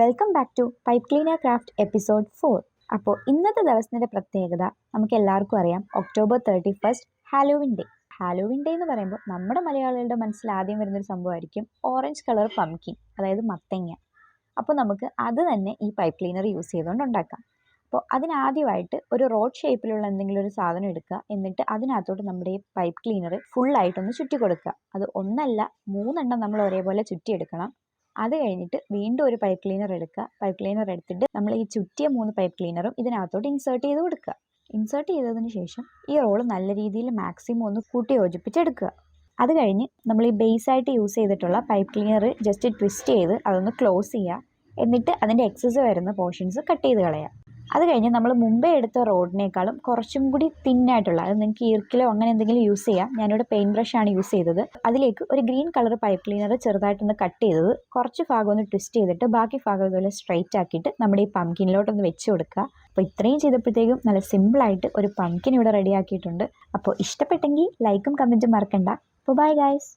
Welcome back to pipe cleaner craft episode four അപ്പോൾ ഇന്നത്തെ ദിവസത്തിന്റെ പ്രത്യേകത നമുക്ക് എല്ലാവർക്കും അറിയാം. October thirty first Halloween day Halloween day എന്ന് പറയുമ്പോൾ നമ്മുടെ മലയാളികളുടെ മനസ്സിൽ ആദ്യം വരുന്നൊരു സംഭവമായിരിക്കും ഓറഞ്ച് കളർ പംകിൻ അതായത് മത്തങ്ങ. അപ്പോൾ നമുക്ക് അത് തന്നെ ഈ പൈപ്പ് ക്ലീനർ യൂസ് ചെയ്തുകൊണ്ട് ഉണ്ടാക്കാം. അപ്പോൾ അതിനാദ്യമായിട്ട് ഒരു റോഡ് ഷേപ്പിലുള്ള എന്തെങ്കിലും ഒരു സാധനം എടുക്കുക. എന്നിട്ട് അതിനകത്തോട്ട് നമ്മുടെ ഈ പൈപ്പ് ക്ലീനർ ഫുള്ളായിട്ടൊന്ന് ചുറ്റി കൊടുക്കുക അത് ഒന്നല്ല മൂന്നെണ്ണം നമ്മൾ ഒരേപോലെ ചുറ്റിയെടുക്കണം. അത് കഴിഞ്ഞിട്ട് വീണ്ടും ഒരു പൈപ്പ് ക്ലീനർ എടുക്കുക. പൈപ്പ് ക്ലീനർ എടുത്തിട്ട് നമ്മൾ ഈ ചുറ്റിയ മൂന്ന് പൈപ്പ് ക്ലീനറും ഇതിനകത്തോട്ട് ഇൻസേർട്ട് ചെയ്ത് കൊടുക്കുക. ഇൻസേർട്ട് ചെയ്തതിന് ശേഷം ഈ റോൾ നല്ല രീതിയിൽ മാക്സിമം ഒന്ന് കൂട്ടി യോജിപ്പിച്ചെടുക്കുക. അത് കഴിഞ്ഞ് നമ്മൾ ഈ ബേസ് ആയിട്ട് യൂസ് ചെയ്തിട്ടുള്ള പൈപ്പ് ക്ലീനർ ജസ്റ്റ് ട്വിസ്റ്റ് ചെയ്ത് അതൊന്ന് ക്ലോസ് ചെയ്യുക. എന്നിട്ട് അതിന്റെ എക്സസ് വരുന്ന പോർഷൻസ് കട്ട് ചെയ്ത് കളയുക. അത് കഴിഞ്ഞ് നമ്മൾ മുമ്പേ എടുത്ത റോഡിനേക്കാളും കുറച്ചും കൂടി തിന്നായിട്ടുള്ള അത് നിങ്ങൾക്ക് ഈർക്കിലോ അങ്ങനെ എന്തെങ്കിലും യൂസ് ചെയ്യാം. ഞാനിവിടെ പെയിന്റ് ബ്രഷാണ് യൂസ് ചെയ്തത്. അതിലേക്ക് ഒരു ഗ്രീൻ കളർ പൈപ്പ് ക്ലീനർ ചെറുതായിട്ടൊന്ന് കട്ട് ചെയ്തത്. കുറച്ച് ഭാഗം ഒന്ന് ട്വിസ്റ്റ് ചെയ്തിട്ട് ബാക്കി ഭാഗം ഇതുപോലെ സ്ട്രൈറ്റ് ആക്കിയിട്ട് നമ്മുടെ ഈ പംകിനിലോട്ടൊന്ന് വെച്ച് കൊടുക്കുക. അപ്പോൾ ഇത്രയും ചെയ്തപ്പോഴത്തേക്കും നല്ല സിമ്പിളായിട്ട് ഒരു പംകിൻ ഇവിടെ റെഡി ആക്കിയിട്ടുണ്ട്. അപ്പോൾ ഇഷ്ടപ്പെട്ടെങ്കിൽ ലൈക്കും കമന്റും മറക്കണ്ട. അപ്പോൾ ബൈ ഗൈസ്